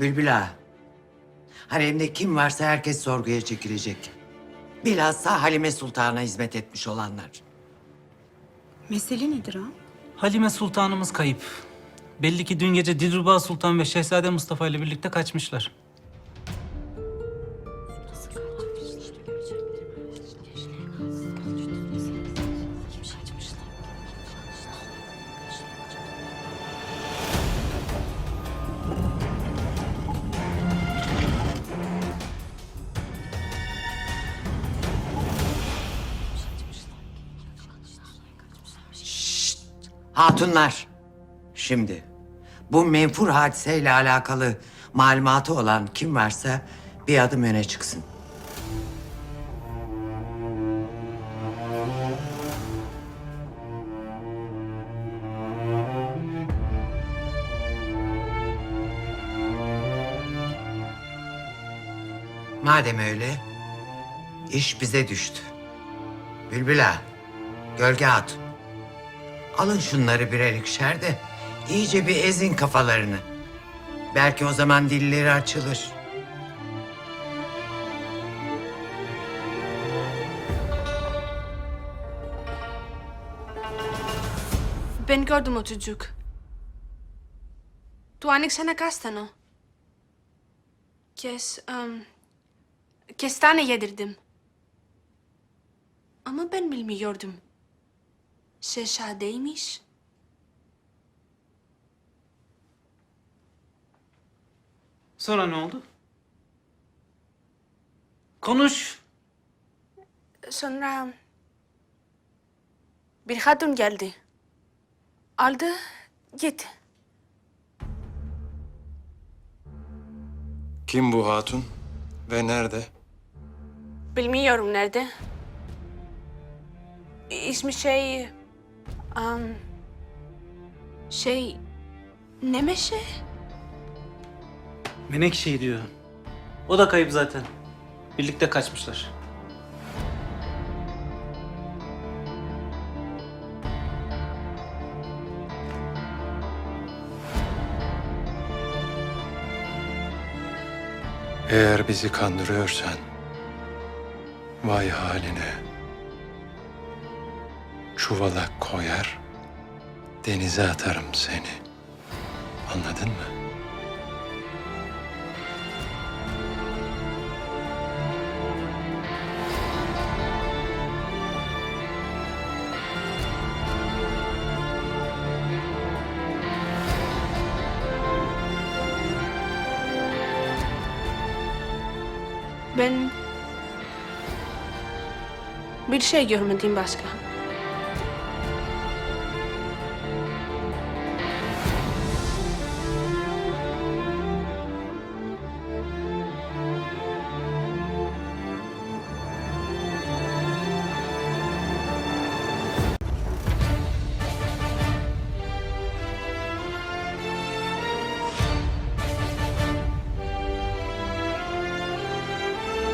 Bülbül ağa. Haremde kim varsa herkes sorguya çekilecek. Bilhassa Halime Sultan'a hizmet etmiş olanlar. Mesele nedir ha? Halime Sultanımız kayıp. Belli ki dün gece Dilruba Sultan ve Şehzade Mustafa ile birlikte kaçmışlar. Hatunlar. Şimdi bu menfur hadiseyle alakalı malumatı olan kim varsa bir adım öne çıksın. Madem öyle, iş bize düştü. Bülbül ağa, Gölge Hatun. Alın şunları birer ikişer de iyice bir ezin kafalarını. Belki o zaman dilleri açılır. Ben gördüm o çocuk. Tuanik sana kastano. Kes, um, kestane yedirdim. Ama ben bilmiyordum. Şehzadeymiş. Sonra ne oldu? Konuş. Sonra bir hatun geldi. Aldı, gitti. Kim bu hatun ve nerede? Bilmiyorum nerede. İsmi şey... Um, şey... Nemeşe? Menekşe diyor. O da kayıp zaten. Birlikte kaçmışlar. Eğer bizi kandırıyorsan vay haline. Çuvala koyar, denize atarım seni. Anladın mı? Ben... Bir şey görmedim başka.